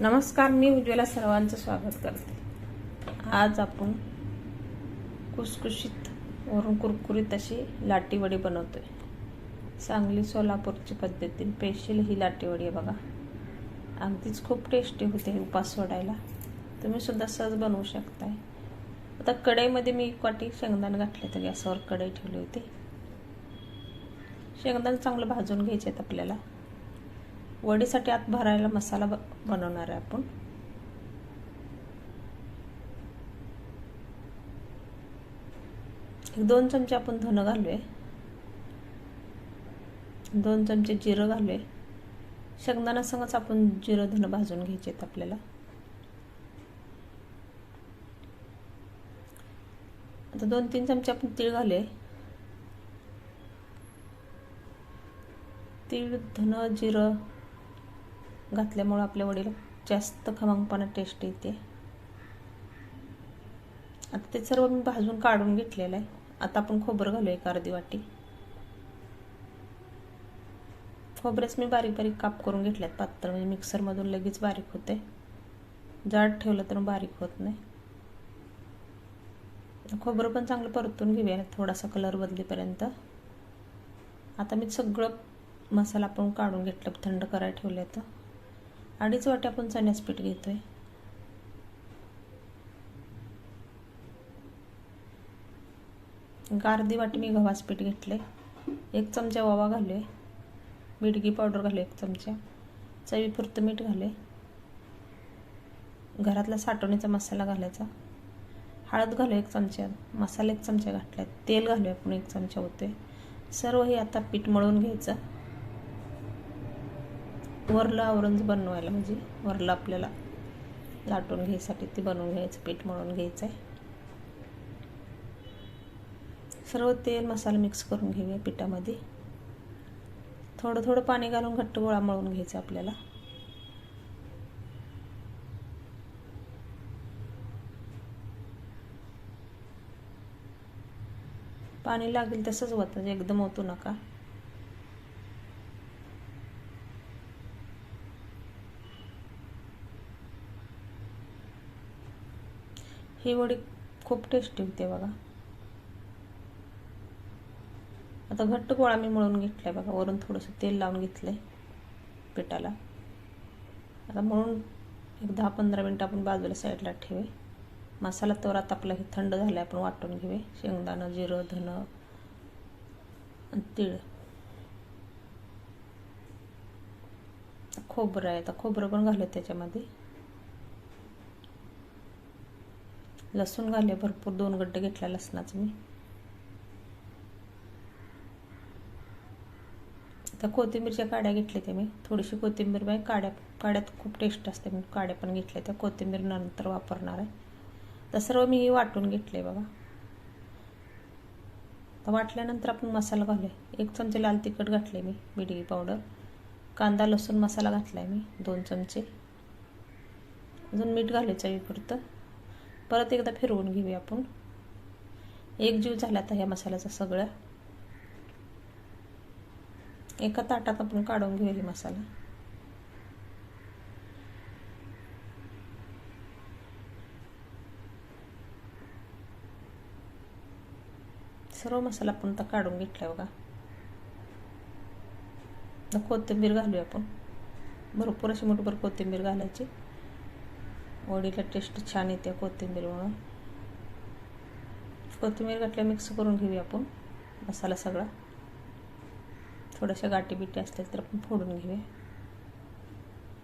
नमस्कार मी उज्ज्वला सर्वांचं स्वागत करते. आज आपण कुसकुशीत वरून कुरकुरीत अशी लाटीवडी बनवतोय. सांगली सोलापूरची पद्धतीने स्पेशल ही लाटीवडी आहे बघा. अगदीच खूप टेस्टी होते हे उपास सोडायला. तुम्ही सुद्धा सहज बनवू शकताय. आता कढईमध्ये मी एक वाटी शेंगदाण घातले तर गॅसवर कढई ठेवली होती. शेंगदाण चांगलं भाजून घ्यायचे आहेत आपल्याला. वडीसाठी आत भरायला मसाला बनवणार आहे आपण. एक दोन चमचे आपण धनं घालूया. दोन चमचे जिरं घालूया. शेंगदाण्यासंगच आपण जिरं धनं भाजून घ्यायचे आहेत आपल्याला. आता दोन तीन चमचे आपण तीळ घालूया. तीळ धनं जिरं घातल्यामुळं आपल्या वडील जास्त खमंगपणा टेस्ट येते. आता ते सर्व मी भाजून काढून घेतलेलं आहे. आता आपण खोबरं घालूया एक अर्धी वाटी. खोबरेच मी बारीक बारीक काप करून घेतल्यात पात्र म्हणजे मिक्सरमधून लगेच बारीक होते जाड ठेवलं तर बारीक होत नाही. खोबरं पण चांगलं परतून घेऊया थोडासा कलर बदलेपर्यंत. आता मी सगळं मसाला आपण काढून घेतलं थंड करायला ठेवलं तर अडीच वाटी आपण चण्याचं पीठ घेतोय. अर्धी वाटी मी गव्हाचं पीठ घेतले एक चमचा ओवा घालूय. मिडगी पावडर घालू एक चमचा. चवीपुरतं मीठ घाले घरातला साठवणीचा मसाला घालायचा. हळद घालू एक चमचा. मसाला एक चमचा घातला तेल घालूया आपण एक चमचा होतोय सर्व हे आता पीठ मळून घ्यायचं. वरलं आवरणच बनवायला म्हणजे वरलं आपल्याला लाटून घ्यायसाठी ते बनवून घ्यायचं पीठ मळून घ्यायचं आहे सर्व तेल मसाला मिक्स करून घेऊया पिठामध्ये. थोडं थोडं पाणी घालून घट्ट गोळा मळून घ्यायचा आपल्याला. पाणी लागेल तसंच होतं एकदम ओतू नका. ही वडी खूप टेस्टी होते बघा. आता घट्ट गोळा मी मळून घेतलाय बघा वरून थोडंसं तेल लावून घेतलंय पिठाला. आता म्हणून एक दहा पंधरा मिनटं आपण बाजूला साईडला ठेवे मसाला तर आता आपला हे थंड झालाय आपण वाटून घेऊ शेंगदाणं जिरं धनं आणि तीळ. खोबरं आहे आता खोबरं पण घालत त्याच्यामध्ये. लसूण घाले भरपूर दोन गड्डे घेतला लसणाचं मी. आता कोथिंबीरच्या काड्या घेतल्या त्या मी. थोडीशी कोथिंबीर बाय काड्या काड्यात खूप टेस्ट असते म्हणून काड्या पण घेतल्या त्या. कोथिंबीर नंतर वापरणार आहे. तर सर्व मी वाटून घेतले बघा. तर वाटल्यानंतर आपण मसाला घालूया. एक चमचे लाल तिखट घातले मी मिरगी पावडर कांदा लसूण मसाला घातला आहे मी दोन चमचे. अजून मीठ घालायचं पुरतं परत एकदा फिरवून घेऊया आपण. एक जीव झाला तर ह्या मसाल्याचा सगळ्या एका ताटात आपण काढून घेऊया मसाला. सर्व मसाला आपण तर काढून घेतला बघा. कोथिंबीर घालूया आपण. भरपूर अशी मोठभर कोथिंबीर घालायची. वडीला टेस्ट छान येते कोथिंबीरमुळं कोथिंबीर घातल्या मिक्स करून घेऊया आपण मसाला सगळा. थोड्याशा गाठी बिटी असल्या तर आपण फोडून घेऊया.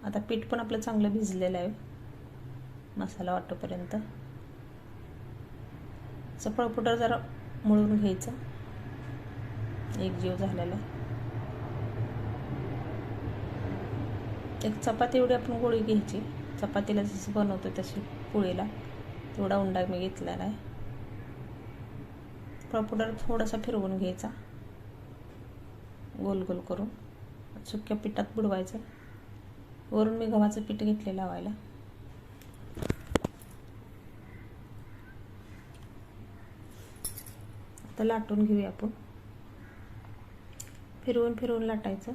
आता पीठ पण आपलं चांगलं भिजलेलं आहे. मसाला वाटोपर्यंत. चपळ पुटर जरा मळून घ्यायचं. एक जीव झालेला. एक चपाती एवढी आपण गोळी घ्यायची. चपातीला जसं बनवतो तशी पोळीला. तेवढा उंडा मी घेतलेला आहे पावडर थोडासा फिरवून घ्यायचा. गोल गोल करून. सुक्या पिठात बुडवायचं. वरून मी गव्हाचं पीठ घेतले लावायला. आता लाटून घेऊया आपण. फिरवून फिरवून लाटायचं.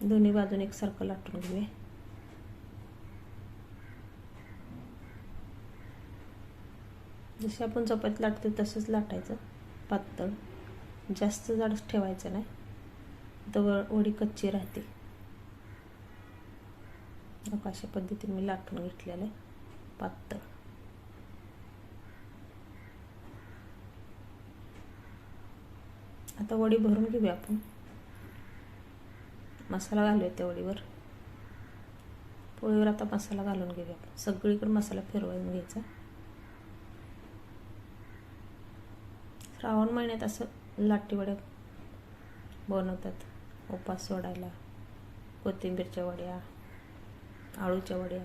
दोन्ही बाजून एकसारखं लाटून घेऊया. जसे आपण चपाती लाटतो तसंच लाटायचं. पातळ. जास्त जाड ठेवायचं नाही. तर वडी कच्ची राहते. अशा पद्धतीने मी लाटून घेतलेलं आहे. पातळ. आता वडी भरून घेऊया आपण. मसाला घालूया त्या पोळीवर आता मसाला घालून घेऊया आपण. सगळीकडे मसाला फिरवून घ्यायचा. श्रावण महिन्यात असं लाटीवड्या बनवतात. उपास सोडायला कोथिंबीरच्या वड्या आळूच्या वड्या.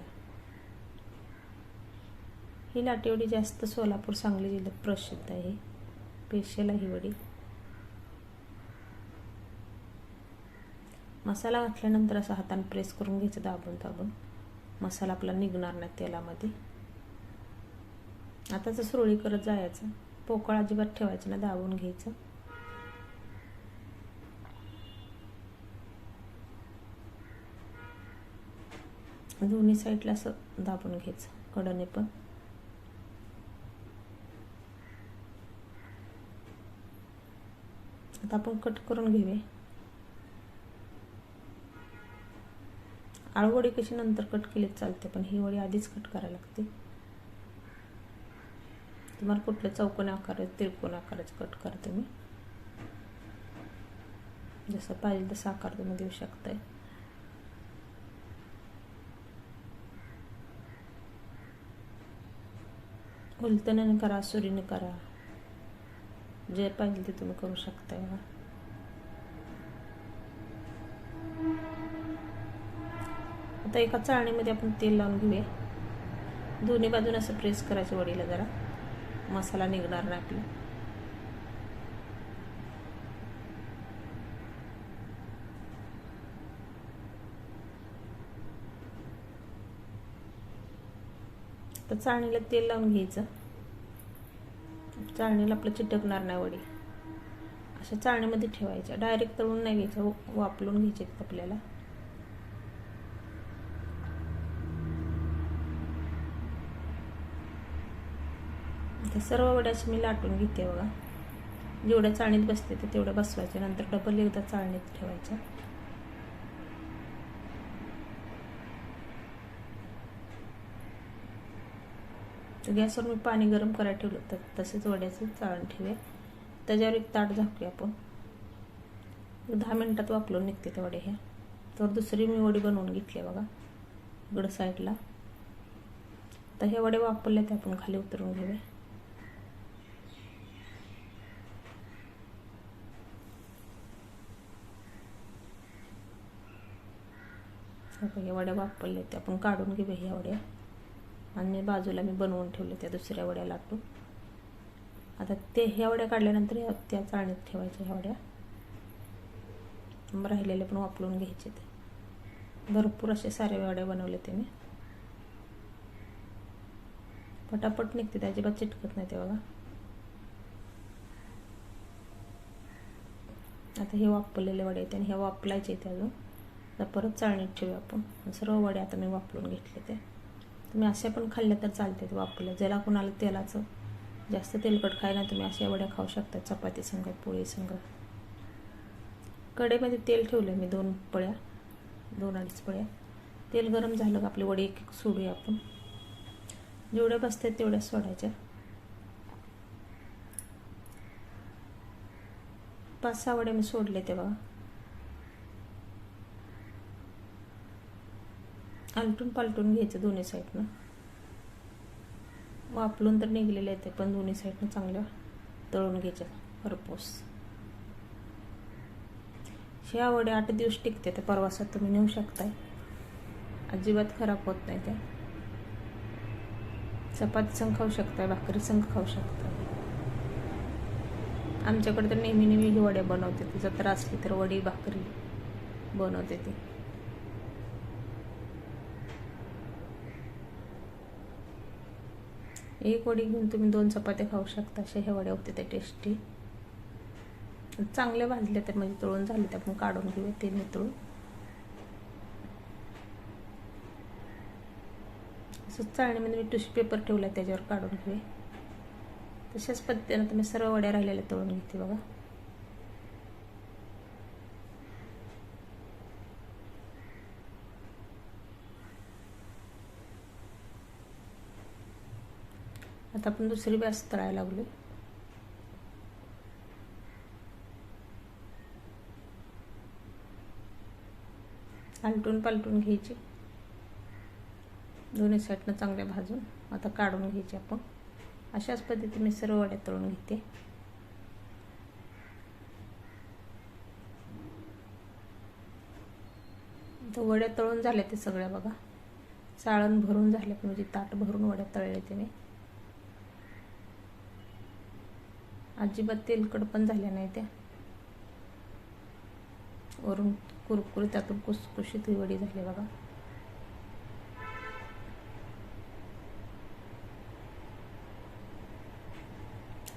ही लाटीवडी जास्त सोलापूर सांगली जिल्ह्यात प्रसिद्ध आहे. स्पेशल आहे ही वडी. मसाला घातल्यानंतर असं हाताने प्रेस करून घ्यायचं दाबून दाबून. मसाला आपला निघणार नाही तेलामध्ये. आता जर सुरळी करत जायचं पोकळ अजिबात ठेवायचं ना दाबून घ्यायचं. दोन्ही साईडला असं दाबून घ्यायचं कडने पण. आता आपण कट करून घेऊया. आळूवडी कशी नंतर कट केली चालते पण ही वडी आधीच कट करायला लागते. तुम्हाला कुठलं चौकोन आकाराचं तिरकोन आकाराचं कट करा तुम्ही. जसं पाहिजे तसा आकार तुम्ही देऊ शकताय. उलटण्याने करा सुरीने करा. जे पाहिजे ते तुम्ही करू शकताय आता एका चाळणीमध्ये आपण तेल लावून घेऊया. दोन्ही बाजून असं प्रेस करायचं वडीला जरा. मसाला निघणार नाही आपला. तर चाळणीला तेल लावून घ्यायचं. चाळणीला आपलं चिटकणार नाही वडी. अशा चाळणीमध्ये ठेवायच्या. डायरेक्ट तळून नाही घ्यायचं. वापरून घ्यायचे आपल्याला. तर सर्व वड्याची मी लाटून घेते बघा. जेवढ्या चाळणीत बसते ते तेवढ्या बसवायच्या. नंतर डबल एकदा चाळणीत ठेवायच्या. गॅसवर मी पाणी गरम करायला ठेवलं तर तसेच वड्याचं चाळण ठेवूया त्याच्यावर एक ताट झाकूया आपण. दहा मिनटात वापरून निघते त्या वड्या ह्या तर दुसरी मी वडी बनवून घेतली बघा. इकडं साईडला तर ह्या वड्या वापरल्या त्या आपण खाली उतरून घेऊया. ह्या वड्या वापरल्या त्या आपण काढून घेऊया ह्या वड्या. आणि बाजूला मी बनवून ठेवले त्या दुसऱ्या वड्या लाटून. आता ते ह्या वड्या काढल्यानंतर त्या चाळणीत ठेवायच्या ह्या वड्या. राहिलेले पण वापरून घ्यायचे ते. भरपूर असे सारे वड्या बनवले ते मी. पटापट निघते ते अजिबात चिटकत नाही ते बघा. आता हे वापरलेले वडे आहेत आणि हे वापरायचे ते अजून. आता परत चाळणीत ठेवूया आपण. सर्व वडे आता मी वापरून घेतले ते. तुम्ही असे पण खाल्ले तर चालते ते वापरले. ज्याला कोणाला तेलाचं जास्त तेलकट खायला तुम्ही अशा वड्या खाऊ शकता. चपाती संघ पोळी संघ कडेमध्ये तेल ठेवलं मी दोन पळ्या दोन अडीच पळ्या. तेल गरम झालं का आपली वडी एक एक सोडूया आपण. जेवढ्या बसतात तेवढ्या सोडायच्या. पाच सहा वड्या मी सोडले ते बघा आलटून पालटून घ्यायचं दोन्ही साईडनं. वापरून तर निघलेले आहेत पण दोन्ही साईडनं चांगल्या तळून घ्यायच्या खरपूस ह्या वड्या आठ दिवस टिकते त्या प्रवासात तुम्ही नेऊ शकताय. अजिबात खराब होत नाही त्या चपाती संघ खाऊ शकताय भाकरी संघ खाऊ शकताय. आमच्याकडे तर नेहमी नेहमी ही वड्या बनवते ती जत्रा असली तर वडी भाकरी बनवते ती. एक वडी घेऊन तुम्ही दोन चपात्या खाऊ शकता. असे हे वड्या होते त्या टेस्टी चांगल्या भाजल्या तर म्हणजे तळून झाले त्या आपण काढून घेऊया ते मितळून असं चाळणीमध्ये मी टिश्यू पेपर ठेवला त्याच्यावर काढून घेऊया. तशाच पद्धतीनं तुम्ही सर्व वड्या राहिलेल्या तळून घेते बघा. आता आपण दुसरी बॅस तळायला लागलो आलटून पालटून घ्यायची. दोन्ही साईडनं चांगल्या भाजून आता काढून घ्यायची आपण. अशाच पद्धतीने सर्व वड्या तळून घेते. तर वड्या तळून झाल्या ते सगळ्या बघा. चाळण भरून झाल्या म्हणजे ताट भरून वड्या तळले ते मी अजिबात तेलकट पण झाल्या नाही त्या. वरून कुरकुरी त्यातून कुसकुशीत ही वडी झाली बघा.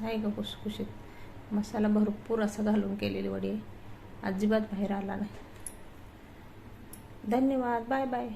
आहे का कुसकुशीत. मसाला भरपूर असा घालून केलेली वडी. आहे अजिबात बाहेर आला नाही. धन्यवाद. Bye bye.